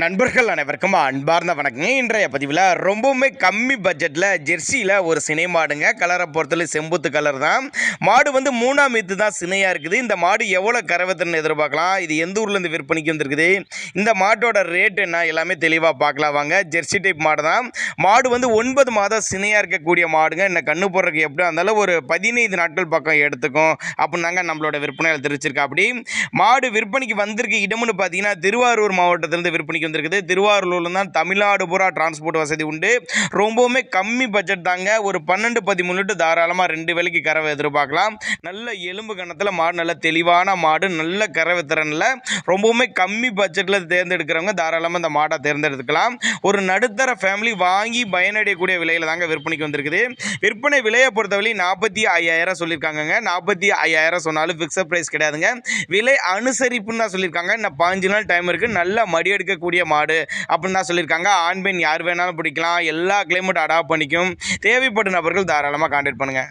நண்பர்கள் அனைவருக்கும் அன்பார்ந்த வணக்கங்க. இன்றைய பதிவில் ரொம்பவுமே கம்மி பட்ஜெட்டில் ஜெர்சியில் ஒரு சினை மாடுங்க கலரை பொறுத்தவரை செம்புத்து கலர் தான். மாடு வந்து மூணாம் மீத்து தான் சினையாக இருக்குது. இந்த மாடு எவ்வளோ கரவத்தின்னு எதிர்பார்க்கலாம். இது எந்த ஊர்லேருந்து விற்பனைக்கு வந்திருக்குது? இந்த மாட்டோட ரேட் என்ன? எல்லாமே தெளிவாக பார்க்கலாம் வாங்க. ஜெர்சி டைப் மாடு தான். மாடு வந்து ஒன்பது மாதம் சினையாக இருக்கக்கூடிய மாடுங்க. இந்த கண்ணு போடுறதுக்கு எப்படி இருந்தாலும் ஒரு பதினைந்து நாட்கள் பக்கம் எடுத்துக்கும். அப்படின்னாங்க நம்மளோட விற்பனையில் தெரிவிச்சிருக்கா அப்படி மாடு விற்பனைக்கு வந்திருக்க. இடம்னு பார்த்தீங்கன்னா திருவாரூர் மாவட்டத்திலேருந்து விற்பனைக்கு வந்திருக்குது. திருவாரூர்ல தான் தமிழ்நாடு பூரா டிரான்ஸ்போர்ட் வசதி உண்டு. ரொம்பவுமே கம்மி பட்ஜெட் தாங்க. ஒரு பன்னெண்டு பதிமூணு லிட்டர் தாராளமாக ரெண்டு வேலைக்கு கறவை எதிர்பார்க்கலாம். நல்ல எலும்பு கணத்தில் மாடு நல்ல தெளிவான மாடு நல்ல கறவை திறனில் ரொம்பவுமே கம்மி பட்ஜெட்டில் தேர்ந்தெடுக்கிறவங்க தாராளமாக இந்த மாடை தேர்ந்தெடுத்துக்கலாம். ஒரு நடுத்தர ஃபேமிலி வாங்கி பயனடையக்கூடிய விலையில் தாங்க விற்பனைக்கு வந்திருக்குது. விற்பனை விலையை பொறுத்தவரை நாற்பத்தி ஐயாயிரம் சொல்லியிருக்காங்கங்க. நாற்பத்தி ஐயாயிரம் சொன்னாலும் ஃபிக்ஸட் ப்ரைஸ் கிடையாதுங்க. விலை அனுசரிப்புன்னு தான் சொல்லியிருக்காங்க. இன்னும் பாஞ்சு நாள் டைம் இருக்குது நல்ல மடி எடுக்கக்கூடிய மாடு அப்படின்னு தான் சொல்லியிருக்காங்க. ஆண் பெண் யார் வேணாலும் பிடிக்கலாம். எல்லா கிளைமேட் அடாப்ட் பண்ணிக்கும். தேவைப்பட்ட நபர்கள் தாராளமாக கான்டாக்ட் பண்ணுங்கள்